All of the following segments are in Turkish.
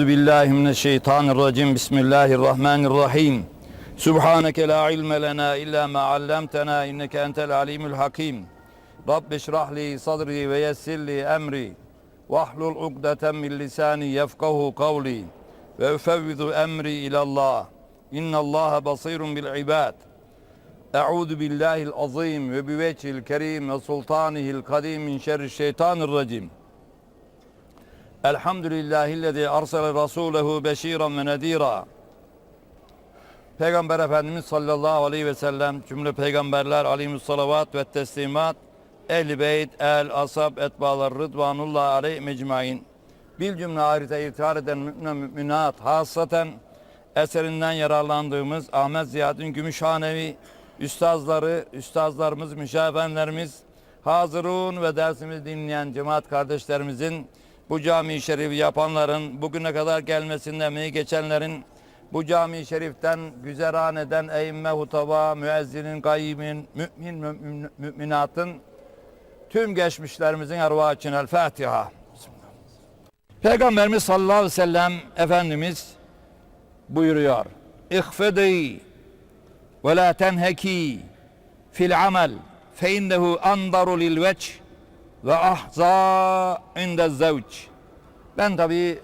Euzu billahi mineşşeytanirracim. Bismillahirrahmanirrahim. Subhaneke la ilme lena illa ma allamtena inneke entel alimul hakim. Rabbi şrah li sadri ve yessir li emri. Vahlul ukdeten min lisani yefkahu kavli. Ve üfevvidu emri ilallah. İnnallaha basirun bil ibad. Euzu billahil azim ve bi vecihil kerim ve sultanihil kadim min şerri şeytanirracim. Elhamdülillahillezî arsale rasulehu beşiran ve nedîra. Peygamber Efendimiz sallallahu aleyhi ve sellem cümle peygamberler aleyhimussalavat ve teslimat ehl-i beyt, el, asab, etbalar, rıdvanullah aleyhi mecmain. Bil cümle ahirete irtihar eden mümin müminat hasaten eserinden yararlandığımız Ahmet Ziyaddin Gümüşhanevi üstazları, üstazlarımız, müşahefenlerimiz, hazırun ve dersimizi dinleyen cemaat kardeşlerimizin bu cami-i şerifi yapanların, bugüne kadar gelmesinde emeği geçenlerin, bu cami-i şeriften güzeraneden eğimme hutaba, müezzinin, gayyimin, mümin, mümin, müminatın tüm geçmişlerimizin arvahı için El Fatiha. Peygamberimiz sallallahu aleyhi ve sellem Efendimiz buyuruyor. İhfedi ve la tenheki fil amel fe innehu andaru lil veç ve ahza inde zevç. Ben tabi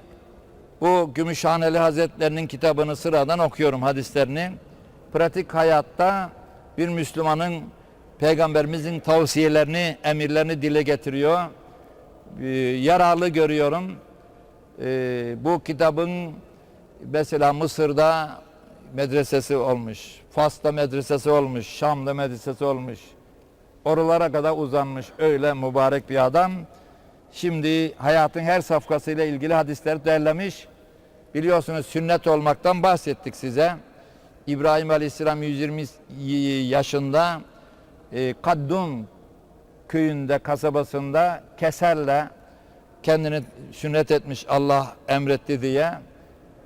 bu Gümüşhaneli Hazretlerinin kitabını sıradan okuyorum hadislerini. Pratik hayatta bir Müslümanın Peygamberimizin tavsiyelerini, emirlerini dile getiriyor. Ee, yararlı görüyorum. Ee, bu kitabın mesela Mısır'da medresesi olmuş, Fas'ta medresesi olmuş, Şam'da medresesi olmuş. Oralara kadar uzanmış öyle mübarek bir adam. Şimdi hayatın her safkasıyla ilgili hadisleri derlemiş. Biliyorsunuz sünnet olmaktan bahsettik size. İbrahim Aleyhisselam 120 yaşında e, köyünde, kasabasında keserle kendini sünnet etmiş Allah emretti diye.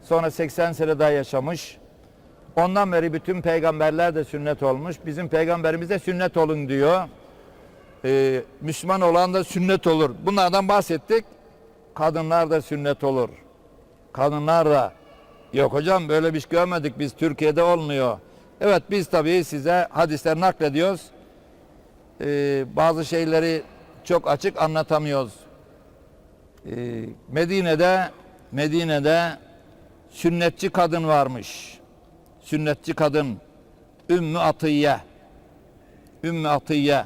Sonra 80 sene daha yaşamış. Ondan beri bütün peygamberler de sünnet olmuş. Bizim peygamberimiz de sünnet olun diyor. Ee, Müslüman olan da sünnet olur. Bunlardan bahsettik. Kadınlar da sünnet olur. Kadınlar da yok hocam böyle bir şey görmedik biz Türkiye'de olmuyor. Evet biz tabii size hadisler naklediyoruz. Ee, bazı şeyleri çok açık anlatamıyoruz. Ee, Medine'de Medine'de sünnetçi kadın varmış sünnetçi kadın Ümmü Atiye Ümmü Atiye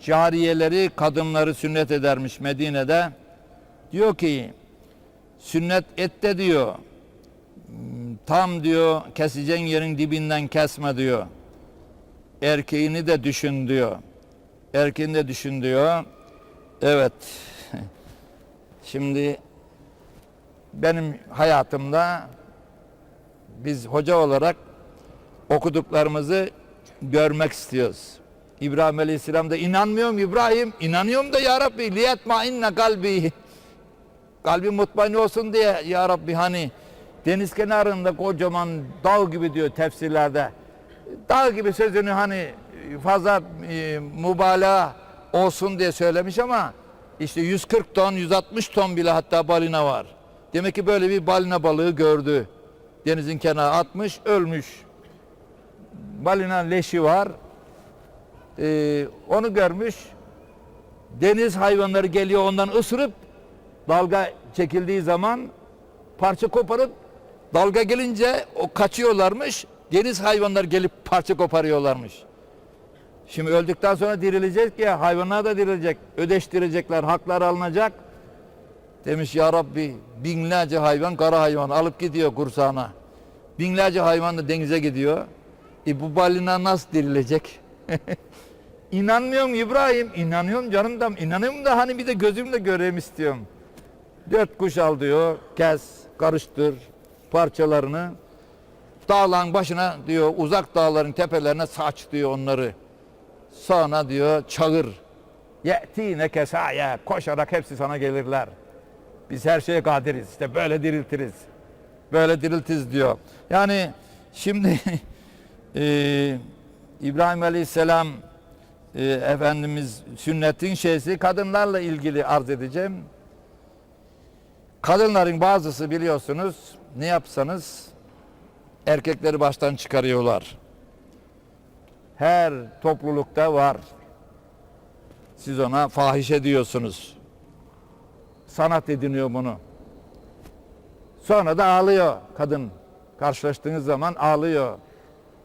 cariyeleri kadınları sünnet edermiş Medine'de. Diyor ki sünnet ette diyor tam diyor keseceğin yerin dibinden kesme diyor. Erkeğini de düşün diyor. Erkeğini de düşün diyor. Evet. Şimdi benim hayatımda biz hoca olarak okuduklarımızı görmek istiyoruz. İbrahim Aleyhisselam da inanmıyorum İbrahim, inanıyorum da ya Rabbi liyetma inne kalbi. Kalbim mutmain olsun diye ya Rabbi hani deniz kenarında kocaman dağ gibi diyor tefsirlerde. Dağ gibi sözünü hani fazla e, mübalağa olsun diye söylemiş ama işte 140 ton, 160 ton bile hatta balina var. Demek ki böyle bir balina balığı gördü denizin kenarına atmış, ölmüş. Balina leşi var. Ee, onu görmüş. Deniz hayvanları geliyor ondan ısırıp dalga çekildiği zaman parça koparıp dalga gelince o kaçıyorlarmış. Deniz hayvanları gelip parça koparıyorlarmış. Şimdi öldükten sonra dirilecek ya hayvanlar da dirilecek. Ödeştirecekler, haklar alınacak. Demiş ya Rabbi binlerce hayvan kara hayvan alıp gidiyor kursağına. Binlerce hayvan da denize gidiyor. E bu balina nasıl dirilecek? İnanmıyorum İbrahim. İnanıyorum canım da inanıyorum da hani bir de gözümle göreyim istiyorum. Dört kuş al diyor. Kes, karıştır parçalarını. Dağların başına diyor uzak dağların tepelerine saç diyor onları. Sonra diyor çağır. Ye'tine kesaya koşarak hepsi sana gelirler. Biz her şeye kadiriz. İşte böyle diriltiriz. Böyle diriltiz diyor. Yani şimdi e, İbrahim Aleyhisselam e, Efendimiz sünnetin şeysi kadınlarla ilgili arz edeceğim. Kadınların bazısı biliyorsunuz ne yapsanız erkekleri baştan çıkarıyorlar. Her toplulukta var. Siz ona fahişe diyorsunuz. Sanat ediniyor bunu. Sonra da ağlıyor kadın. Karşılaştığınız zaman ağlıyor.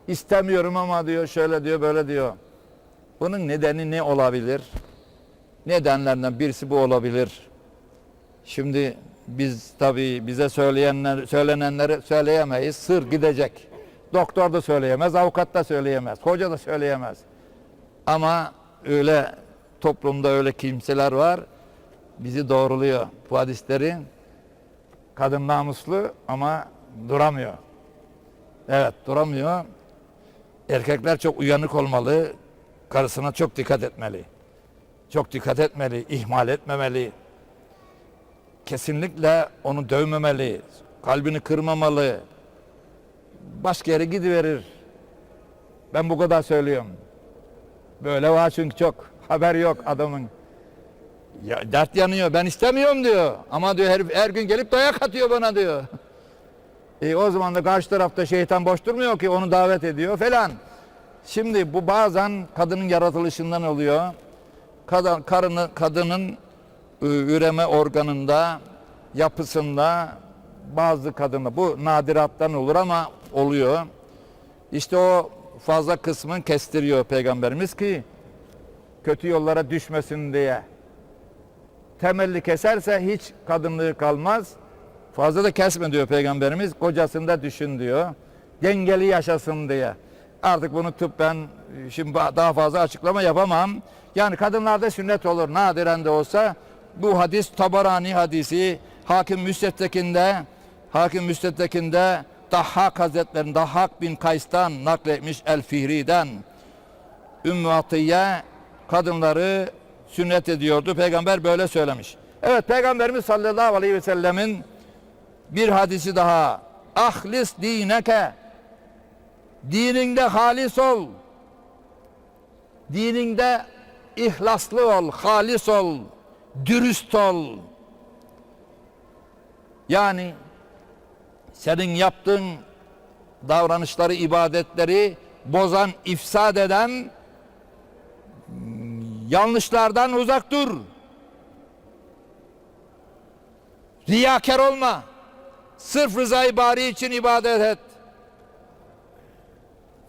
İstemiyorum ama diyor şöyle diyor böyle diyor. Bunun nedeni ne olabilir? Nedenlerden birisi bu olabilir. Şimdi biz tabii bize söyleyenler, söylenenleri söyleyemeyiz. Sır gidecek. Doktor da söyleyemez, avukat da söyleyemez, hoca da söyleyemez. Ama öyle toplumda öyle kimseler var. Bizi doğruluyor bu hadisleri. Kadın namuslu ama duramıyor. Evet duramıyor. Erkekler çok uyanık olmalı. Karısına çok dikkat etmeli. Çok dikkat etmeli, ihmal etmemeli. Kesinlikle onu dövmemeli, kalbini kırmamalı. Başka yere gidiverir. Ben bu kadar söylüyorum. Böyle var çünkü çok. Haber yok adamın. Ya dert yanıyor. Ben istemiyorum diyor. Ama diyor her, her gün gelip dayak atıyor bana diyor. E, o zaman da karşı tarafta şeytan boş durmuyor ki onu davet ediyor falan. Şimdi bu bazen kadının yaratılışından oluyor. Kadın, karını, kadının üreme organında, yapısında bazı kadınlar bu nadirattan olur ama oluyor. İşte o fazla kısmını kestiriyor peygamberimiz ki kötü yollara düşmesin diye. Temelli keserse hiç kadınlığı kalmaz. Fazla da kesme diyor peygamberimiz. Kocasını da düşün diyor. Dengeli yaşasın diye. Artık bunu tıbben şimdi daha fazla açıklama yapamam. Yani kadınlarda sünnet olur nadiren de olsa. Bu hadis Tabarani hadisi Hakim Müstedtekinde Hakim Müstedtekinde Dahhak Hazretleri'nin Dahhak bin Kays'tan nakletmiş El Fihri'den Ümmü Atiye kadınları sünnet ediyordu. Peygamber böyle söylemiş. Evet Peygamberimiz sallallahu aleyhi ve sellemin bir hadisi daha. Ahlis dineke. Dininde halis ol. Dininde ihlaslı ol, halis ol, dürüst ol. Yani senin yaptığın davranışları, ibadetleri bozan, ifsad eden yanlışlardan uzak dur. Riyakar olma. Sırf rızayı bari için ibadet et.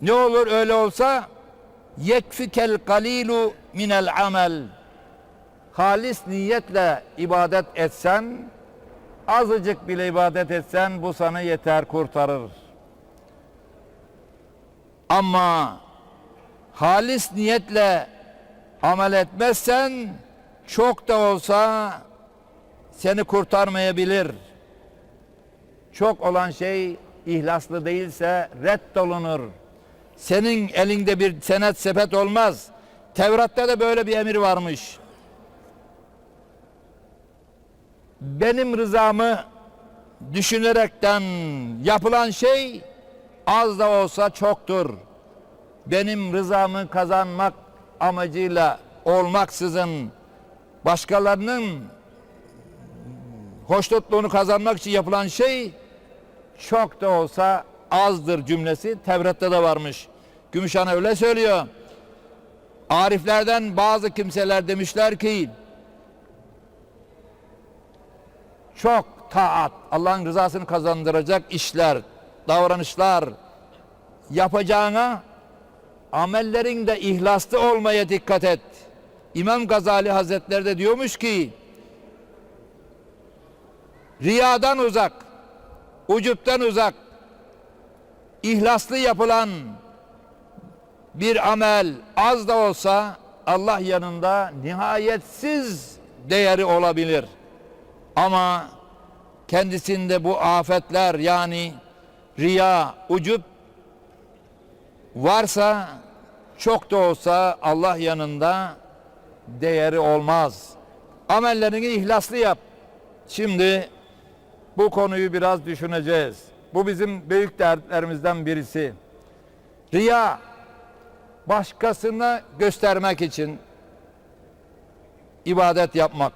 Ne olur öyle olsa yekfikel galilu minel amel. Halis niyetle ibadet etsen, azıcık bile ibadet etsen bu sana yeter kurtarır. Ama halis niyetle amel etmezsen çok da olsa seni kurtarmayabilir. Çok olan şey ihlaslı değilse reddolunur. Senin elinde bir senet sepet olmaz. Tevrat'ta da böyle bir emir varmış. Benim rızamı düşünerekten yapılan şey az da olsa çoktur. Benim rızamı kazanmak amacıyla olmaksızın başkalarının hoşnutluğunu kazanmak için yapılan şey çok da olsa azdır cümlesi Tevrat'ta da varmış. Gümüşhane öyle söylüyor. Ariflerden bazı kimseler demişler ki çok taat, Allah'ın rızasını kazandıracak işler, davranışlar yapacağına amellerin de ihlaslı olmaya dikkat et. İmam Gazali Hazretleri de diyormuş ki riyadan uzak, ucuptan uzak, ihlaslı yapılan bir amel az da olsa Allah yanında nihayetsiz değeri olabilir. Ama kendisinde bu afetler yani riya, ucup varsa çok da olsa Allah yanında değeri olmaz. Amellerini ihlaslı yap. Şimdi bu konuyu biraz düşüneceğiz. Bu bizim büyük dertlerimizden birisi. Riya başkasına göstermek için ibadet yapmak.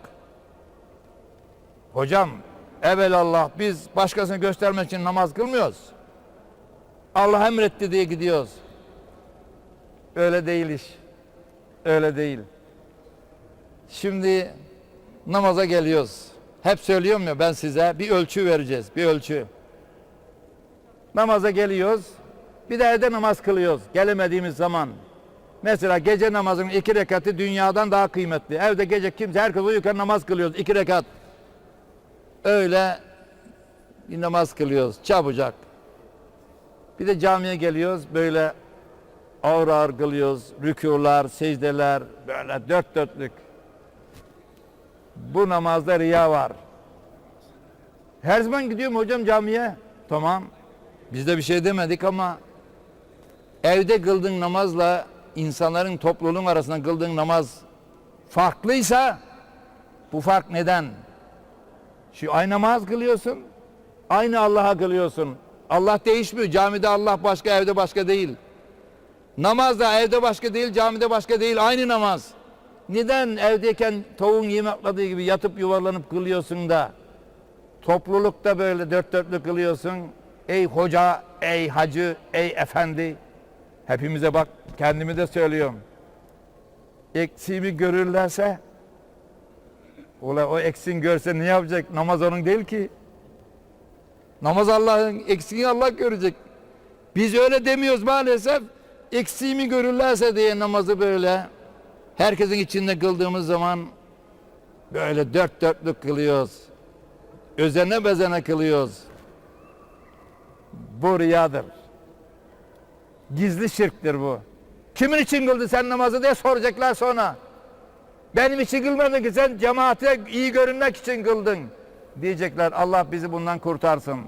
Hocam Evelallah biz başkasını göstermek için namaz kılmıyoruz. Allah emretti diye gidiyoruz. Öyle değil iş. Öyle değil. Şimdi namaza geliyoruz. Hep söylüyorum ya ben size bir ölçü vereceğiz. Bir ölçü. Namaza geliyoruz. Bir de evde namaz kılıyoruz. Gelemediğimiz zaman. Mesela gece namazının iki rekatı dünyadan daha kıymetli. Evde gece kimse herkes uyurken namaz kılıyoruz. iki rekat. Öyle bir namaz kılıyoruz. Çabucak. Bir de camiye geliyoruz. Böyle ağır ağır kılıyoruz. Rükular, secdeler böyle dört dörtlük. Bu namazda riya var. Her zaman gidiyorum hocam camiye. Tamam. Biz de bir şey demedik ama evde kıldığın namazla insanların topluluğun arasında kıldığın namaz farklıysa bu fark neden? Şu aynı namaz kılıyorsun. Aynı Allah'a kılıyorsun. Allah değişmiyor. Camide Allah başka, evde başka değil. Namaz da evde başka değil, camide başka değil. Aynı namaz. Neden evdeyken tavuğun yemekladığı gibi yatıp yuvarlanıp kılıyorsun da toplulukta böyle dört dörtlük kılıyorsun? Ey hoca, ey hacı, ey efendi. Hepimize bak, kendimi de söylüyorum. Eksiğimi görürlerse Ula o eksin görse ne yapacak? Namaz onun değil ki. Namaz Allah'ın, eksiğini Allah görecek. Biz öyle demiyoruz maalesef. Eksiğimi görürlerse diye namazı böyle herkesin içinde kıldığımız zaman böyle dört dörtlük kılıyoruz. Özene bezene kılıyoruz. Bu riyadır. Gizli şirktir bu. Kimin için kıldı sen namazı diye soracaklar sonra. Benim için kılmadın ki sen cemaate iyi görünmek için kıldın. Diyecekler Allah bizi bundan kurtarsın.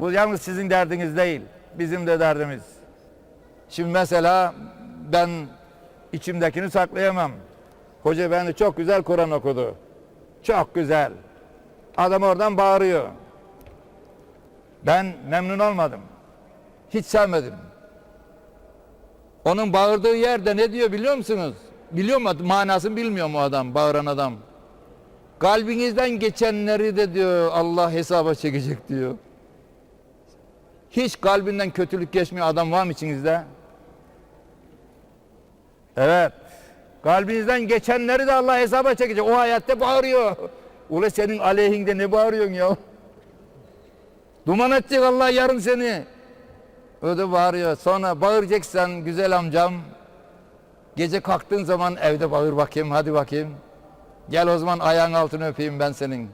Bu yalnız sizin derdiniz değil. Bizim de derdimiz. Şimdi mesela ben içimdekini saklayamam. Hoca beni çok güzel Kur'an okudu. Çok güzel. Adam oradan bağırıyor. Ben memnun olmadım. Hiç sevmedim. Onun bağırdığı yerde ne diyor biliyor musunuz? Biliyor mu? Manasını bilmiyor mu adam, bağıran adam? Kalbinizden geçenleri de diyor Allah hesaba çekecek diyor. Hiç kalbinden kötülük geçmiyor adam var mı içinizde? Evet. Kalbinizden geçenleri de Allah hesaba çekecek. O hayatta bağırıyor. Ula senin aleyhinde ne bağırıyorsun ya? Duman edecek Allah yarın seni. Da bağırıyor. Sonra bağıracaksan güzel amcam Gece kalktığın zaman evde bağır bakayım, hadi bakayım. Gel o zaman ayağın altını öpeyim ben senin.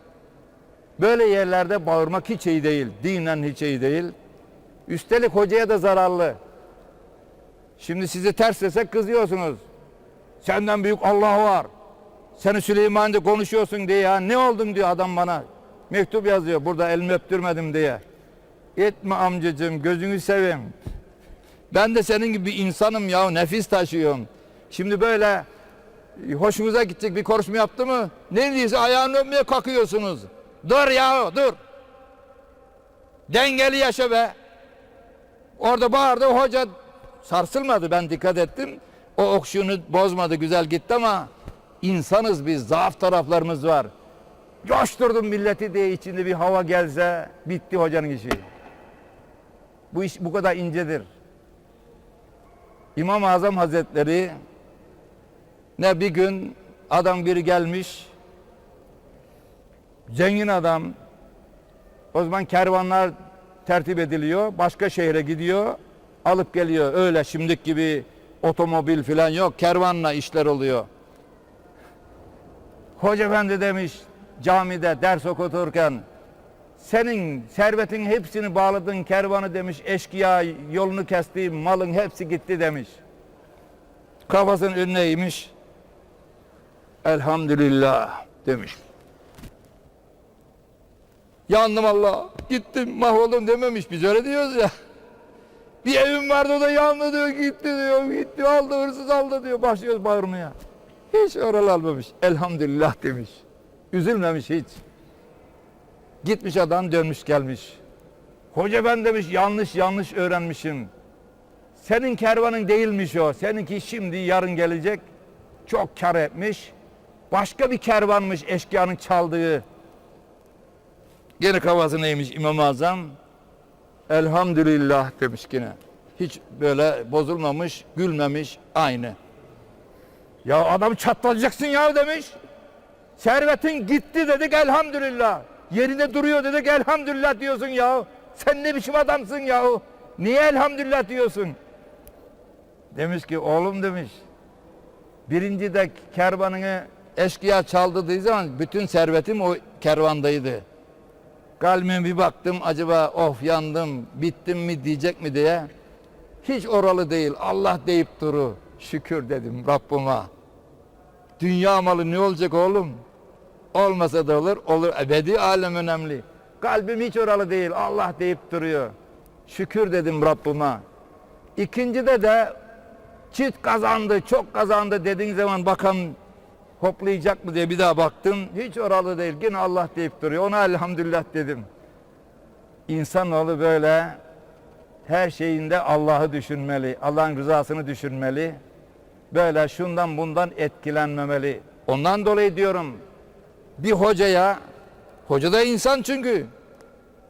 Böyle yerlerde bağırmak hiç iyi değil. Dinen hiç iyi değil. Üstelik hocaya da zararlı. Şimdi sizi ters desek kızıyorsunuz. Senden büyük Allah var. Seni Süleyman'da konuşuyorsun diye ya. Ne oldun diyor adam bana. Mektup yazıyor burada elimi öptürmedim diye. Etme amcacığım gözünü seveyim. Ben de senin gibi insanım ya nefis taşıyorum. Şimdi böyle hoşunuza gidecek bir konuşma yaptı mı? Neredeyse ayağını öpmeye kalkıyorsunuz. Dur ya dur. Dengeli yaşa be. Orada bağırdı hoca sarsılmadı ben dikkat ettim. O okşunu bozmadı güzel gitti ama insanız biz zaaf taraflarımız var. Coşturdum milleti diye içinde bir hava gelse bitti hocanın işi. Bu iş bu kadar incedir. İmam-ı Azam Hazretleri ne bir gün adam biri gelmiş zengin adam o zaman kervanlar tertip ediliyor başka şehre gidiyor alıp geliyor öyle şimdik gibi otomobil falan yok kervanla işler oluyor. Hoca efendi demiş camide ders okuturken senin servetin hepsini bağladın kervanı demiş eşkıya yolunu kesti malın hepsi gitti demiş. Kafasının önüne eğmiş. Elhamdülillah demiş. Yandım Allah gittim mahvoldum dememiş biz öyle diyoruz ya bir evim vardı o da yandı diyor gitti diyor gitti aldı hırsız aldı diyor başlıyoruz bağırmaya hiç oral almamış elhamdülillah demiş üzülmemiş hiç Gitmiş adam dönmüş gelmiş. Hoca ben demiş yanlış yanlış öğrenmişim. Senin kervanın değilmiş o. Seninki şimdi yarın gelecek. Çok kar etmiş. Başka bir kervanmış eşkıyanın çaldığı. Gene kafası neymiş İmam-ı Azam? Elhamdülillah demiş yine. Hiç böyle bozulmamış, gülmemiş, aynı. Ya adam çatlatacaksın ya demiş. Servetin gitti dedik elhamdülillah. Yerinde duruyor dedik elhamdülillah diyorsun ya. Sen ne biçim adamsın ya? Niye elhamdülillah diyorsun? Demiş ki oğlum demiş. Birinci de kervanını eşkıya çaldırdığı zaman bütün servetim o kervandaydı. Kalbime bir baktım acaba of yandım bittim mi diyecek mi diye. Hiç oralı değil Allah deyip duru. Şükür dedim Rabbime. Dünya malı ne olacak oğlum? Olmasa da olur, olur. Ebedi alem önemli. Kalbim hiç oralı değil. Allah deyip duruyor. Şükür dedim Rabbime. İkincide de çift kazandı, çok kazandı dediğin zaman bakan hoplayacak mı diye bir daha baktım. Hiç oralı değil. Yine Allah deyip duruyor. Ona elhamdülillah dedim. İnsanoğlu böyle her şeyinde Allah'ı düşünmeli. Allah'ın rızasını düşünmeli. Böyle şundan bundan etkilenmemeli. Ondan dolayı diyorum bir hocaya, hoca da insan çünkü.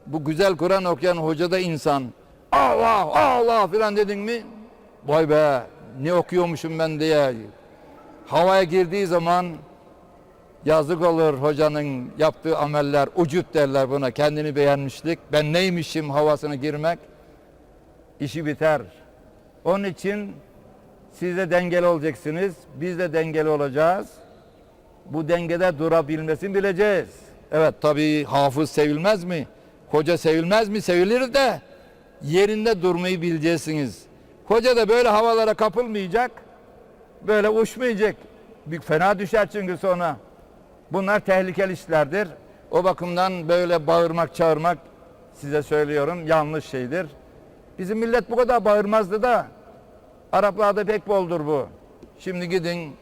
Bu güzel Kur'an okuyan hoca da insan. Allah Allah filan dedin mi? Vay be ne okuyormuşum ben diye. Havaya girdiği zaman yazık olur hocanın yaptığı ameller. Ucut derler buna kendini beğenmişlik. Ben neymişim havasına girmek. işi biter. Onun için siz de dengeli olacaksınız. Biz de dengeli olacağız. Bu dengede durabilmesini bileceğiz. Evet tabii hafız sevilmez mi? Hoca sevilmez mi? Sevilir de yerinde durmayı bileceksiniz. Hoca da böyle havalara kapılmayacak. Böyle uçmayacak. Bir fena düşer çünkü sonra. Bunlar tehlikeli işlerdir. O bakımdan böyle bağırmak, çağırmak size söylüyorum yanlış şeydir. Bizim millet bu kadar bağırmazdı da Araplarda pek boldur bu. Şimdi gidin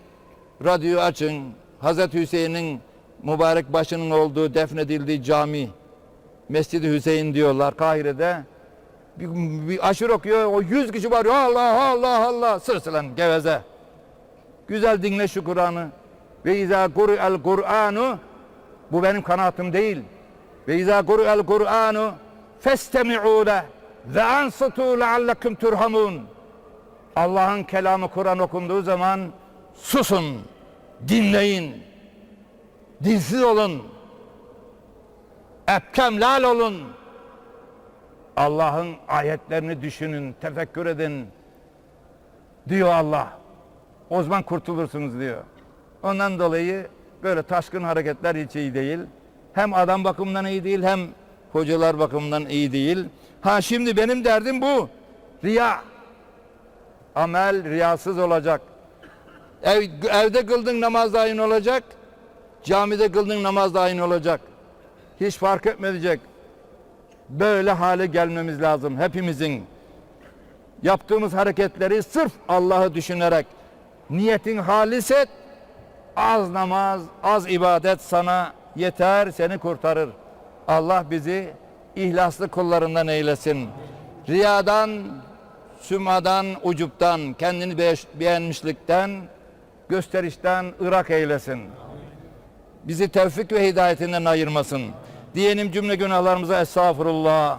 radyo açın. Hazreti Hüseyin'in mübarek başının olduğu defnedildiği cami Mescid-i Hüseyin diyorlar Kahire'de. Bir, bir aşırı okuyor. O yüz kişi var. Allah Allah Allah. Sırsılan geveze. Güzel dinle şu Kur'an'ı. Ve izâ el Kur'anu bu benim kanaatim değil. Ve izâ el Kur'anu festemi'û leh ve ansıtû leallekum turhamun. Allah'ın kelamı Kur'an okunduğu zaman susun, dinleyin, dinsiz olun, epkemlal olun. Allah'ın ayetlerini düşünün, tefekkür edin diyor Allah. O zaman kurtulursunuz diyor. Ondan dolayı böyle taşkın hareketler hiç iyi değil. Hem adam bakımından iyi değil hem hocalar bakımından iyi değil. Ha şimdi benim derdim bu. Riya. Amel riyasız olacak. Ev, evde kıldığın namaz da aynı olacak. Camide kıldığın namaz da aynı olacak. Hiç fark etmeyecek. Böyle hale gelmemiz lazım hepimizin. Yaptığımız hareketleri sırf Allah'ı düşünerek niyetin halis et. Az namaz, az ibadet sana yeter, seni kurtarır. Allah bizi ihlaslı kullarından eylesin. Riyadan, sümadan, ucuptan, kendini beğenmişlikten, gösterişten ırak eylesin. Bizi tevfik ve hidayetinden ayırmasın. Diyelim cümle günahlarımıza estağfurullah.